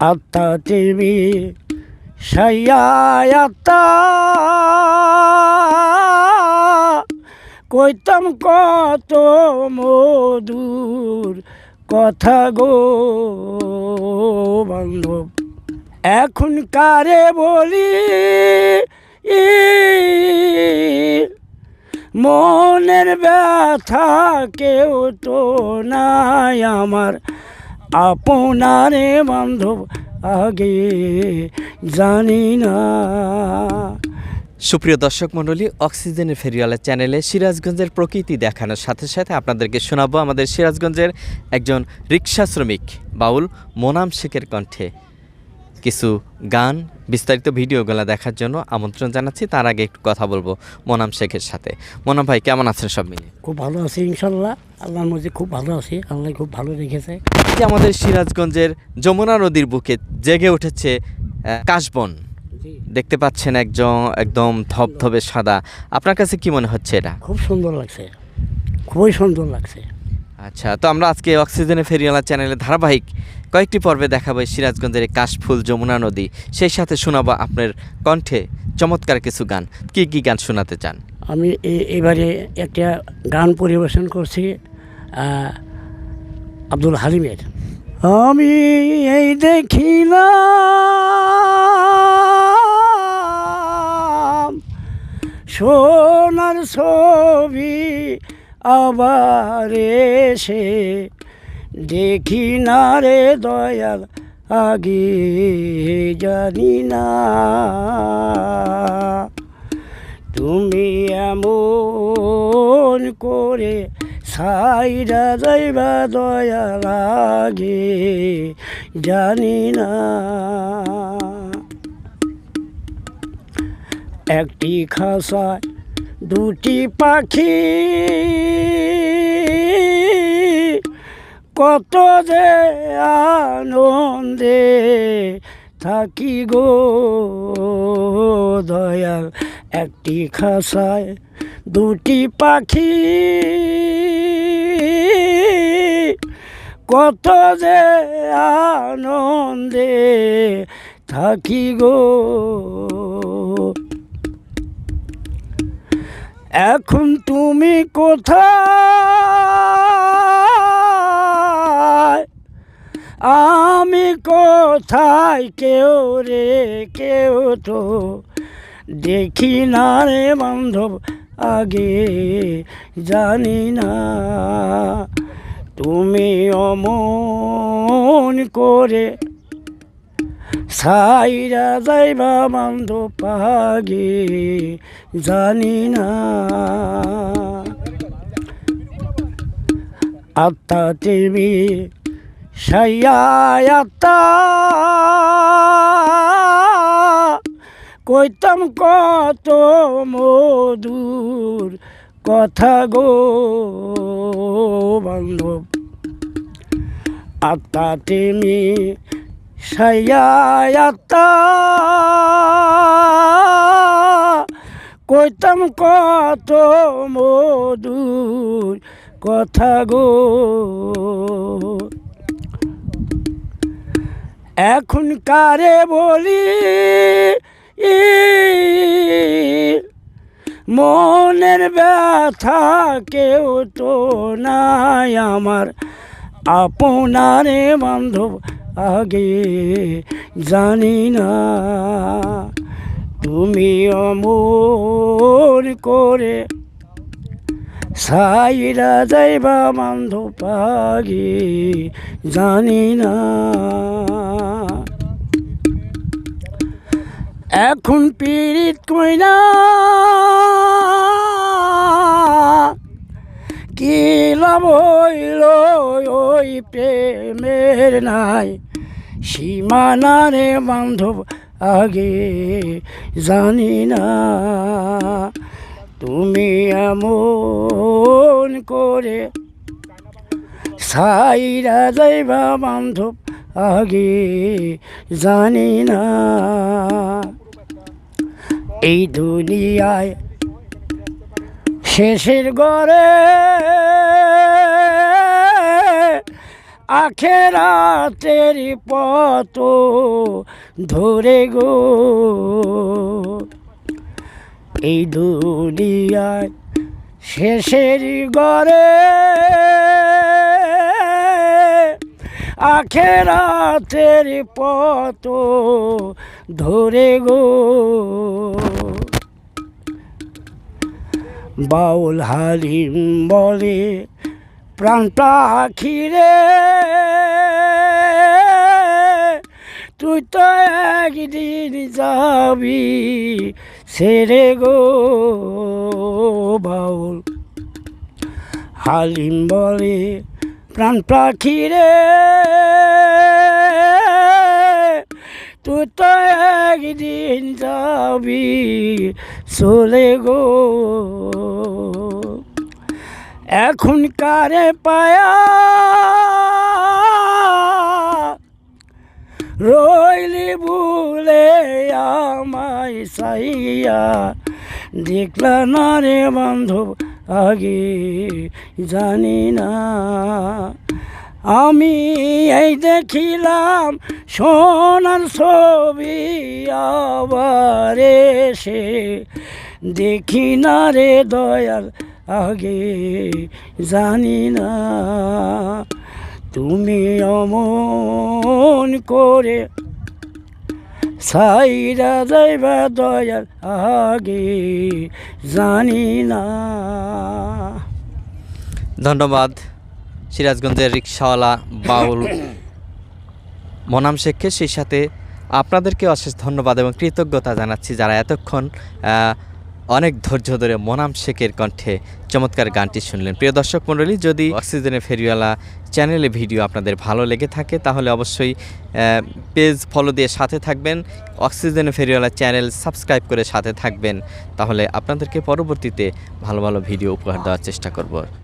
আত্মা টিভি সাইয়ায় কইতাম কত মধুর কথা গো বান্ধব। এখন কারে বলি? মনের ব্যথা কেউ তো নাই আমার। আপনারে বান্ধব আগে জানি না। সুপ্রিয় দর্শক মণ্ডলী, অক্সিজেনের ফেরিওয়ালা চ্যানেলে সিরাজগঞ্জের প্রকৃতি দেখানোর সাথে সাথে আপনাদেরকে শোনাবো আমাদের সিরাজগঞ্জের একজন রিক্সা শ্রমিক বাউল মোনাম শেখের কণ্ঠে। কিছু গান বিস্তারিত ভিডিওগুলো দেখার জন্য আমন্ত্রণ জানাচ্ছি। তার আগে একটু কথা বলব মোনাম শেখের সাথে। মোনাম ভাই কেমন আছেন সব মিলে খুব ভালো আছি ইনশাল্লাহ। আল্লাহর মধ্যে খুব ভালো আছি। আল্লাহ খুব ভালো রেখেছে। আমাদের সিরাজগঞ্জের যমুনা নদীর বুকে জেগে উঠেছে কাশবন। দেখতে পাচ্ছেন একজন একদম ধবধবে সাদা। আপনার কাছে কি মনে হচ্ছে এটা? খুব সুন্দর লাগছে। খুবই সুন্দর লাগছে। আচ্ছা তো আমরা আজকে অক্সিজেনে ফেরিওয়ালা চ্যানেলে ধারাবাহিক কয়েকটি পর্বে দেখাবো সিরাজগঞ্জের কাশফুল যমুনা নদী। সেই সাথে শোনাবো আপনার কণ্ঠে চমৎকার কিছু গান। কি কি গান শোনাতে চান? আমি এবারে একটা গান পরিবেশন করছি আব্দুল হালিমের। আমি এই দেখিলাম সোনার ছবি আবার এসে দেখি না রে দয়াল, আগে জানি না। তুমি এমন করে সাইরা যাইবা দয়াল, আগে জানি না। একটি খাসায় দুটি পাখি কত যে আনন্দে থাকি গো দয়াল। একটি খাসায় দুটি পাখি। কত যে আনন্দে থাকি গো। এখন তুমি কোথায়? আমি কোথায় কেউ রে, কেউ তো দেখি না রে বান্ধব, আগে জানি না। তুমি অমন করে সাইরা যাইবা বান্ধ পাগে জানি না। আত্মা টিভি কইতাম কত মধুর কথা গো বান্ধব। আত্মা তুমি সাইয়াত্তা কইতাম কত মধুর কথা গো এখন কারে বলি? মনের ব্যথা কেউ তো নাই আমার। আপনারে বান্ধব আগে জানি না। তুমি অমর করে সাইরা যাইবা বান্ধব পাগে জানি না। এখন পীড়িত কইনা কি লাভ হইল ওই প্রেমের নাই? সীমানারে বান্ধব আগে জানি না। তুমি এমন করে সাইরা যাইবা বান্ধব আগে জানি না। এই দুনিয়ায় শেষের গড়ে আখেরাতের পত ধরে গো। এই দুনিয়ায় শেষের গড়ে আখেরাতের পত ধরে গো। বাউল হালিম বলে প্রাণটা খিরে তুই তো একদিন যাবি, সেরে গো বাউল হালিম বলে, প্রাণ পাখি তুই তো একদিন যাবি, চলে গো। এখন কারে পায়া রইলি ভুলে আমায় সাইয়া দেখলা না রে বান্ধব আগে, জানি না। আমি এই দেখিলাম সোনার ছবি আবার এসে। দেখি না রে দয়াল, আগে জানি না। তুমি অমন করে সাইরা যাইবা দয়াল, আগে জানি না। ধন্যবাদ। সিরাজগঞ্জের রিক্সাওয়ালা বাউল মনাম শেখকে সেই সাথে আপনাদেরকে অশেষ ধন্যবাদ এবং কৃতজ্ঞতা জানাচ্ছি যারা এতক্ষণ অনেক ধৈর্য ধরে মনাম শেখের কণ্ঠে চমৎকার গানটি শুনলেন। প্রিয় দর্শক মণ্ডলী, যদি অক্সিজেনে ফেরিওয়ালা চ্যানেলে ভিডিও আপনাদের ভালো লেগে থাকে, তাহলে অবশ্যই পেজ ফলো দিয়ে সাথে থাকবেন। অক্সিজেনে ফেরিওয়ালা চ্যানেল সাবস্ক্রাইব করে সাথে থাকবেন। তাহলে আপনাদেরকে পরবর্তীতে ভালো ভালো ভিডিও উপহার দেওয়ার চেষ্টা করব।